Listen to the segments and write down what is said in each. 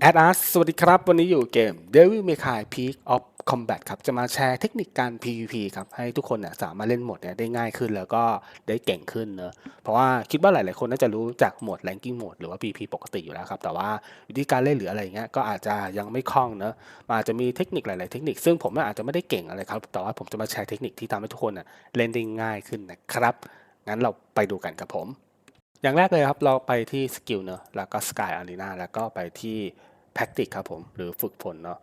แอดอาร์สวัสดีครับ วันนี้อยู่เกม Devil May Cry Peak of Combat ครับ จะมาแชร์เทคนิคการ PVP ครับ ให้ทุกคนเนี่ยสามารถเล่นโหมดเนี่ยได้ง่ายขึ้นแล้วก็ได้เก่งขึ้นเนอะเพราะว่าคิดว่าหลาย ๆ คนน่าจะรู้จากโหมด Ranking Mode หรือว่า PVP ปกติอยู่แล้วครับ แต่ว่าวิธีการเล่นหรืออะไรเงี้ยก็อาจจะยังไม่คล่องเนอะมันอาจจะมีเทคนิคหลาย ๆ เทคนิค ซึ่งผมอาจจะไม่ได้เก่งอะไรครับ แต่ว่าผมจะมาแชร์เทคนิคที่ทำให้ทุกคนเน่ะเล่นได้ง่ายขึ้นนะครับ งั้นเราไปดูกันครับผม อย่างแรกเลยครับเราไปที่สกิลเนอะแล้วก็ Sky Arena แล้วก็ไปที่ Practice ครับผมหรือฝึกฝนเนาะ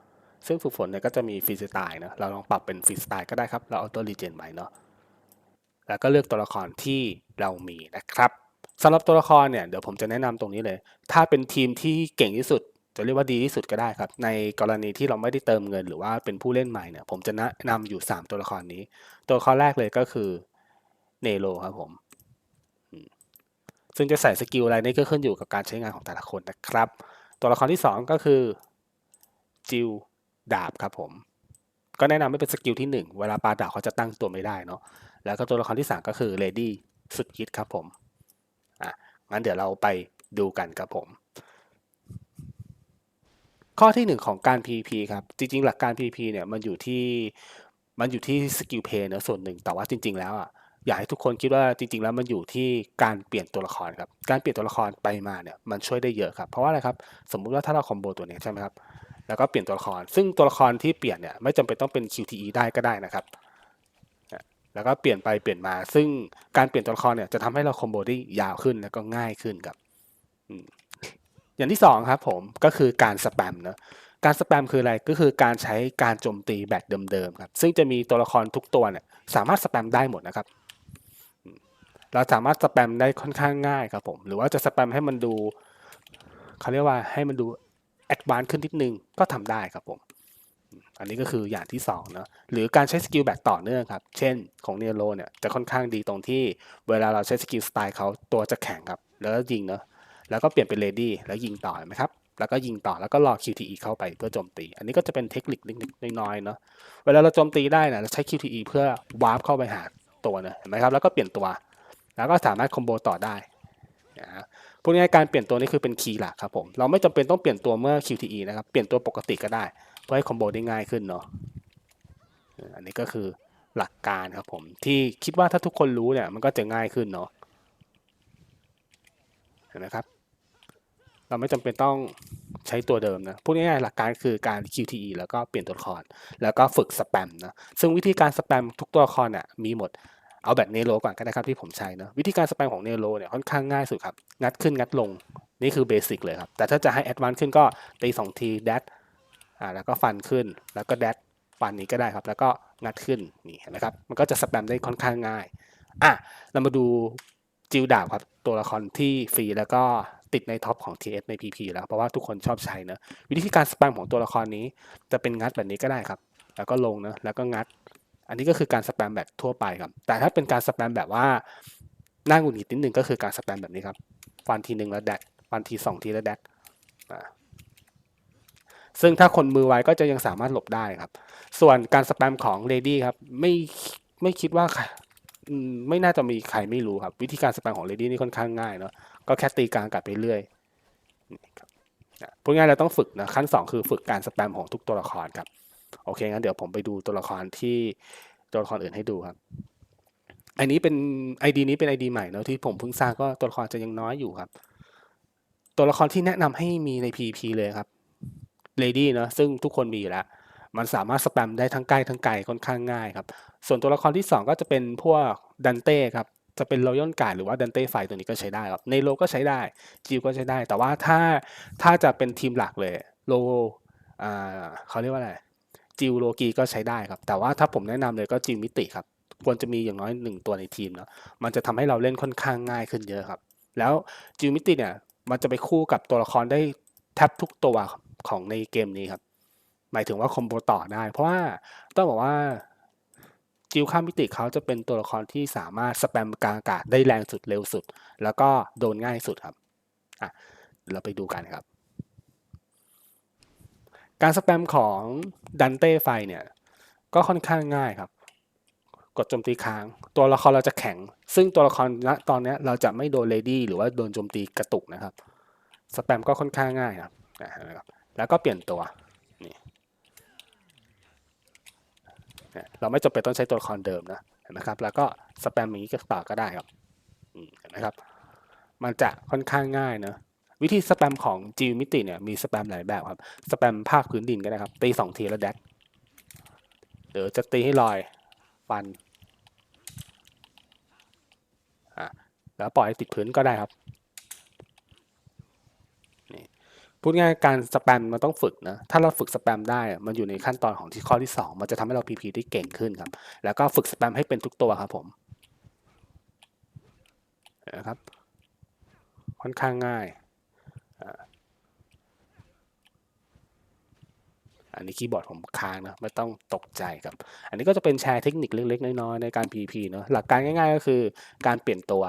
ซึ่งฝึกฝนเนี่ยก็จะมีฟรีสไตล์เนอะเราลองปรับเป็นฟรีสไตล์ก็ได้ครับ เราออโต้รีเจนไว้เนาะแล้วก็เลือกตัวละครที่เรามีนะครับสำหรับตัวละครเนี่ยเดี๋ยวผมจะแนะนำตรงนี้เลย ถ้าเป็นทีมที่เก่งที่สุด จะเรียกว่าดีที่สุดก็ได้ครับ ในกรณีที่เราไม่ได้เติมเงิน หรือว่าเป็นผู้เล่นใหม่เนี่ยผมจะแนะนำอยู่ 3 ตัวละครนี้ ตัวละครแรกเลยก็คือเนโรครับผมซึ่งจะใส่สกิลอะไรนี่ก็ขึ้นอยู่กับการใช้งานของแต่ละคนนะครับ ตัวละครที่ 2 ก็คือจิวดาบครับผม ก็แนะนำให้เป็นสกิลที่ 1 เวลาปาดาบเขาจะตั้งตัวไม่ได้เนาะแล้วก็ตัวละครที่ 3 ก็คือเลดี้สุดฮิตครับผมอะงั้นเดี๋ยวเราไปดูกันครับผม ข้อที่ 1 ของการ PVP ครับ จริง ๆ หลักการ PVP เนี่ยมันอยู่ที่มันอยู่ที่สกิลเพย์เนอะส่วนหนึ่งแต่ว่าจริง ๆ แล้วอะ อยากให้ทุกคนคิดว่าจริง ๆ แล้วมันอยู่ที่การเปลี่ยนตัวละครครับ การเปลี่ยนตัวละครไปมาเนี่ยมันช่วยได้เยอะครับ เพราะว่าอะไรครับ สมมุติว่าถ้าเราคอมโบตัวนี้ใช่ไหมครับ แล้วก็เปลี่ยนตัวละคร ซึ่งตัวละครที่เปลี่ยนเนี่ยไม่จำเป็นต้องเป็น QTE ได้ก็ได้นะครับ แล้วก็เปลี่ยนไปเปลี่ยนมา ซึ่งการเปลี่ยนตัวละครเนี่ยจะทำให้เราคอมโบได้ยาวขึ้นแล้วก็ง่ายขึ้นครับ อย่างที่สองครับผมก็คือการสแปมเนอะการสแปมคืออะไรก็คือการใช้การโจมตีแบบเดิมๆครับ ซึ่งจะมีตัวละครทุกตัวเนี่ยสามารถสแปมได้หมดนะครับ เราสามารถสแปมได้ค่อนข้างง่ายครับผม หรือว่าจะสแปมให้มันดูเขาเรียกว่าให้มันดูแอดวานซ์ขึ้นนิดนึงก็ทำได้ครับผม อันนี้ก็คืออย่างที่2เนอะหรือการใช้สกิลแบบต่อเนื่องครับ เช่นของเนโรเนี่ยจะค่อนข้างดีตรงที่ เวลาเราใช้สกิลสไตล์เขาตัวจะแข็งครับ แล้วก็ยิงเนอะแล้วก็เปลี่ยนเป็นเลดี้แล้วยิงต่อเห็นไหมครับแล้วก็ยิงต่อแล้วก็รอ QTE เข้าไปเพื่อโจมตี อันนี้ก็จะเป็นเทคนิคเล็กๆน้อยๆเนาะเวลาเราโจมตีได้นะเราใช้ QTE เพื่อวาร์ปเข้าไปหาตัวเนะเห็นไหมครับแล้วก็เปลี่ยนตัว แล้วก็สามารถคอมโบต่อได้นะฮะพูดง่ายการเปลี่ยนตัวนี้คือเป็นคีย์หลักครับผม เราไม่จำเป็นต้องเปลี่ยนตัวเมื่อ QTE นะครับ เปลี่ยนตัวปกติก็ได้ เพื่อให้คอมโบได้ง่ายขึ้นเนาะ อันนี้ก็คือหลักการครับผม ที่คิดว่าถ้าทุกคนรู้เนี่ยมันก็จะง่ายขึ้นเนาะ เห็นไหมครับ เราไม่จำเป็นต้องใช้ตัวเดิมนะพูดง่ายๆหลักการคือการ QTE แล้วก็เปลี่ยนตัวละคร แล้วก็ฝึกสแปมนะ ซึ่งวิธีการสแปมทุกตัวละครน่ะมีหมด เอาแบบเนโรก่อนก็ได้ครับที่ผมใช้เนอะวิธีการสแปมของเนโรเนี่ยค่อนข้างง่ายสุดครับ งัดขึ้นงัดลงนี่คือเบสิกเลยครับ แต่ถ้าจะให้แอดวานซ์ขึ้นก็ตีสองทีแดดอ่าแล้วก็ฟันขึ้นแล้วก็แดดฟันนี้ก็ได้ครับ แล้วก็งัดขึ้นนี่เห็นไหมครับมันก็จะสแปมได้ค่อนข้างง่ายอะเรามาดูจิวดาบครับตัวละครที่ฟรีแล้วก็ติดในท็อปของ TS ใน PP แล้วเพราะว่าทุกคนชอบใช้เนะวิธีการสแปมของตัวละครนี้ จะเป็นงัดแบบนี้ก็ได้ครับ แล้วก็ลงเนะแล้วก็งัด อันนี้ก็คือการสแปมแบบทั่วไปครับ แต่ถ้าเป็นการสแปมแบบว่าน้าหงุดหงิดนิดนึงก็คือการสแปมแบบนี้ครับ ฟันทีหนึ่งแล้วแดดฟันทีสองทีแล้วแดดอ่าซึ่งถ้าคนมือไวก็จะยังสามารถหลบได้ครับ ส่วนการสแปมของเลดี้ครับ ไม่ไม่คิดว่าไม่น่าจะมีใครไม่รู้ครับ วิธีการสแปมของเลดี้นี่ค่อนข้างง่ายเนาะก็แค่ตีกลางกัดไปเรื่อยนะพูดง่ายเราต้องฝึกนะขั้นสองคือฝึกการสแปมของทุกตัวละครครับ โอเคงั้นเดี๋ยวผมไปดูตัวละครที่ตัวละครอื่นให้ดูครับอันนี้เป็น ID นี้เป็น ID ใหม่เนอะที่ผมเพิ่งสร้างก็ตัวละครจะยังน้อยอยู่ครับ ตัวละครที่แนะนำให้มีใน PVP เลยครับ Lady เนอะซึ่งทุกคนมีอยู่แล้ว มันสามารถสแปมได้ทั้งใกล้ทั้งไกลค่อนข้างง่ายครับ ส่วนตัวละครที่ 2 ก็จะเป็นพวกดันเต้ครับจะเป็นรอยัลการหรือว่าดันเต้ไฟตัวนี้ก็ใช้ได้ครับในโลก็ใช้ได้จิวก็ใช้ได้ แต่ว่าถ้าถ้าจะเป็นทีมหลักเลยโลเขาเรียกว่าอะไร จิวโลกีก็ใช้ได้ครับ แต่ว่าถ้าผมแนะนำเลยก็จิวมิติครับ ควรจะมีอย่างน้อยหนึ่งตัวในทีมเนาะมันจะทำให้เราเล่นค่อนข้างง่ายขึ้นเยอะครับ แล้วจิวมิติเนี่ยมันจะไปคู่กับตัวละครได้แทบทุกตัวของในเกมนี้ครับ หมายถึงว่าคอมโบต่อได้ เพราะว่าต้องบอกว่าจิวข้ามมิติเขาจะเป็นตัวละครที่สามารถสแปมกลางอากาศได้แรงสุดเร็วสุด แล้วก็โดนง่ายสุดครับอะเราไปดูกันครับ การสแปมของดันเต้ไฟเนี่ย ก็ค่อนข้างง่ายครับ กดโจมตีค้าง ตัวละครเราจะแข็ง ซึ่งตัวละครณตอนนี้เราจะไม่โดนเลดี้หรือว่าโดนโจมตีกระตุกนะครับ สแปมก็ค่อนข้างง่ายครับอะนไหมครับแล้วก็เปลี่ยนตัวนี่เราไม่จำเป็นต้องใช้ตัวละครเดิมนะเห็นไหมครับ แล้วก็สแปมอย่างนี้ก็ต่อก็ได้ครับนไหมครับ มันจะค่อนข้างง่ายเนะ วิธีสแปมของจีมิติเนี่ยมีสแปมหลายแบบครับ สแปมภาคพื้นดินก็ได้ครับ ตีสองทีแล้วแดกหรือจะตีให้ลอยฟันอะแล้วปล่อยติดพื้นก็ได้ครับนี่พูดง่ายการสแปมมันต้องฝึกนะ ถ้าเราฝึกสแปมได้อะมันอยู่ในขั้นตอนของที่ข้อที่ 2 มันจะทำให้เราพีพีได้เก่งขึ้นครับ แล้วก็ฝึกสแปมให้เป็นทุกตัวครับผมนะครับ ค่อนข้างง่าย อันนี้คีย์บอร์ดผมค้างนะไม่ต้องตกใจครับ อันนี้ก็จะเป็นแชร์เทคนิคเล็กๆ น้อยๆในการ PVP เนอะหลักการง่ายๆ ก็คือการเปลี่ยนตัว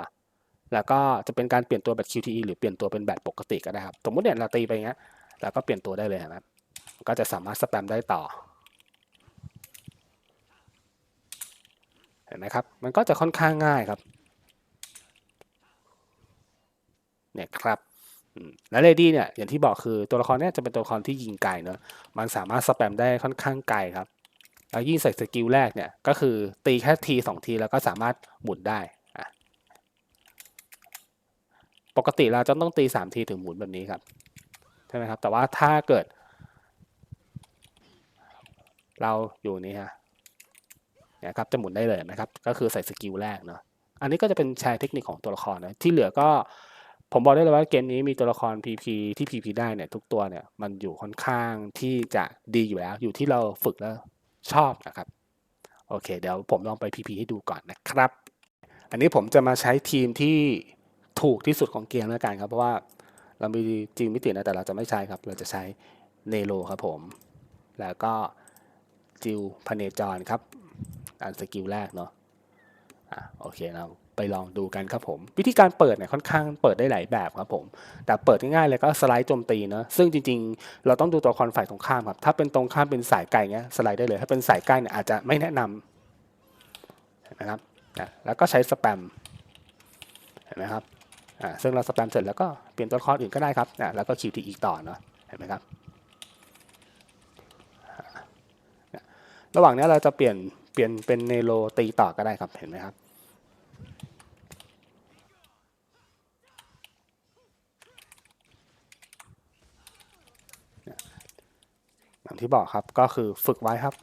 แล้วก็จะเป็นการเปลี่ยนตัวแบบ QTE หรือเปลี่ยนตัวเป็นแบบปกติก็ได้ครับ สมมติเนี่ยเราตีไปอย่างเงี้ยแล้วก็เปลี่ยนตัวได้เลยนะก็จะสามารถสแปมได้ต่อเห็นไหมครับ มันก็จะค่อนข้างง่ายครับ เนี่ยครับ แล้วเลดี้เนี่ยอย่างที่บอกคือตัวละครเนี่ยจะเป็นตัวละครที่ยิงไกลเนอะมันสามารถสแปมได้ค่อนข้างไกลครับแล้วยิ่งใส่สกิลแรกเนี่ยก็คือตีแค่ทีสองทีแล้วก็สามารถหมุนได้อะปกติเราจะต้องตีสามทีถึงหมุนแบบนี้ครับใช่ไหมครับ แต่ว่าถ้าเกิด เราอยู่นี่ฮะนี่ยครับจะหมุนได้เลยนะครับ ก็คือใส่สกิลแรกเนาะอันนี้ก็จะเป็นแชร์เทคนิคของตัวละครนะที่เหลือก็ ผมบอกได้เลยว่าเกมนี้มีตัวละคร PP ที่ PP ได้เนี่ยทุกตัวเนี่ยมันอยู่ค่อนข้างที่จะดีอยู่แล้ว อยู่ที่เราฝึกแล้วชอบนะครับ โอเค เดี๋ยวผมลองไป PP ให้ดูก่อนนะครับ อันนี้ผมจะมาใช้ทีมที่ถูกที่สุดของเกมแล้วกันครับ เพราะว่าเรามีจีมมิตินะแต่เราจะไม่ใช้ครับ เราจะใช้เนโรครับผม แล้วก็จิวพเนจรครับอันสกิลแรกเนาะอะโอเคเรา ไปลองดูกันครับผม วิธีการเปิดเนี่ยค่อนข้างเปิดได้หลายแบบครับผม แต่เปิดง่ายๆเลยก็สไลด์โจมตีเนาะซึ่งจริงๆ เราต้องดูตัวละครฝ่ายตรงข้ามครับถ้าเป็นตรงข้ามเป็นสายไกลเงี้ยสไลด์ได้เลยถ้าเป็นสายใกล้เนี่ยอาจจะไม่แนะนำนไหมครับนะแล้วก็ใช้สแปมเห็นไหมครับอ่าซึ่งเราสแปมเสร็จแล้วก็เปลี่ยนตัวละครอื่นก็ได้ครับอ่าแล้วก็ QTE ต่อเนาะเห็นไหมครับระหว่างนี้เราจะเปลี่ยนเปลี่ยนเป็นเนโรตีต่อก็ได้ครับเห็นไหมครับ อย่างที่บอกครับก็คือฝึกไว้ครับ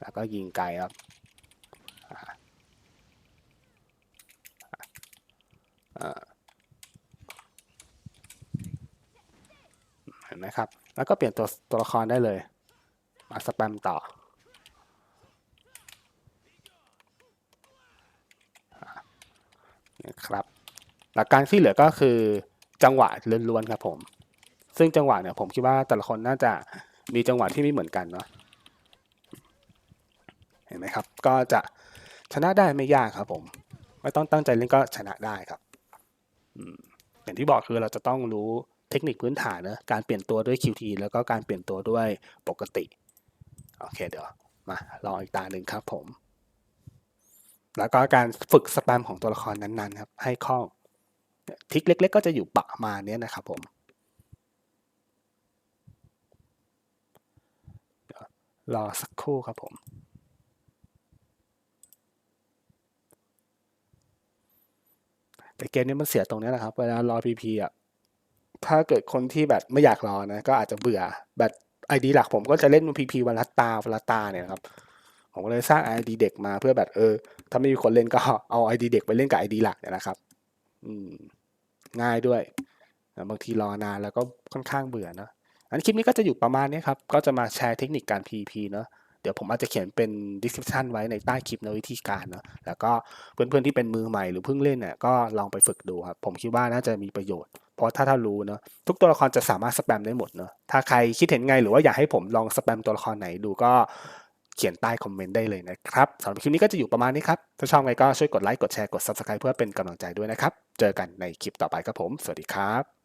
แล้วก็ยิงไกลครับเห็นไหมครับ แล้วก็เปลี่ยนตัวตัวละครได้เลย มาสแปมต่ออ่านี่ครับ หลักการที่เหลือก็คือจังหวะล้วนๆครับผม ซึ่งจังหวะเนี่ยผมคิดว่าแต่ละคนน่าจะมีจังหวะที่ไม่เหมือนกันเนาะเห็นไหมครับ ก็จะชนะได้ไม่ยากครับผม ไม่ต้องตั้งใจเล่นก็ชนะได้ครับอืมอย่างที่บอกคือเราจะต้องรู้เทคนิคพื้นฐานนะการเปลี่ยนตัวด้วย QT แล้วก็การเปลี่ยนตัวด้วยปกติ โอเคเดี๋ยวมาลองอีกตาหนึ่งครับผม แล้วก็การฝึกสแปมของตัวละครนั้นๆครับให้คล่อง ทิกเล็ก ๆ ก็จะอยู่ประมาณเนี้ยนะครับผมรอสักครู่ครับผม แต่เกมนี้มันเสียตรงนี้แหละครับ เวลารอพีพีอะถ้าเกิดคนที่แบบไม่อยากรอนะ ก็อาจจะเบื่อแบบไอดีหลักผมก็จะเล่นพีพีวันละตาวันละตาเนี่ยครับ ผมก็เลยสร้างไอดีเด็กมาเพื่อแบบเออ ถ้าไม่มีคนเล่นก็เอาไอดีเด็กไปเล่นกับไอดีหลักเนี่ยนะครับ อืม ง่ายด้วยบางทีรอนานแล้วก็ค่อนข้างเบื่อเนอะอันคลิปนี้ก็จะอยู่ประมาณนี้ครับ ก็จะมาแชร์เทคนิคการ PP เนอะเดี๋ยวผมอาจจะเขียนเป็น description ไว้ในใต้คลิปในวิธีการเนอะแล้วก็เพื่อนๆที่เป็นมือใหม่หรือเพิ่งเล่นเนี่ยก็ลองไปฝึกดูครับ ผมคิดว่าน่าจะมีประโยชน์ เพราะถ้าถ้ารู้เนอะทุกตัวละครจะสามารถสแปมได้หมดเนอะถ้าใครคิดเห็นไงหรือว่าอยากให้ผมลองสแปมตัวละครไหนดูก็ เขียนใต้คอมเมนต์ได้เลยนะครับสำหรับคลิปนี้ก็จะอยู่ประมาณนี้ครับ ถ้าชอบไงก็ช่วยกดไลค์กดแชร์กด subscribe เพื่อเป็นกำลังใจด้วยนะครับ เจอกันในคลิปต่อไปครับผม สวัสดีครับ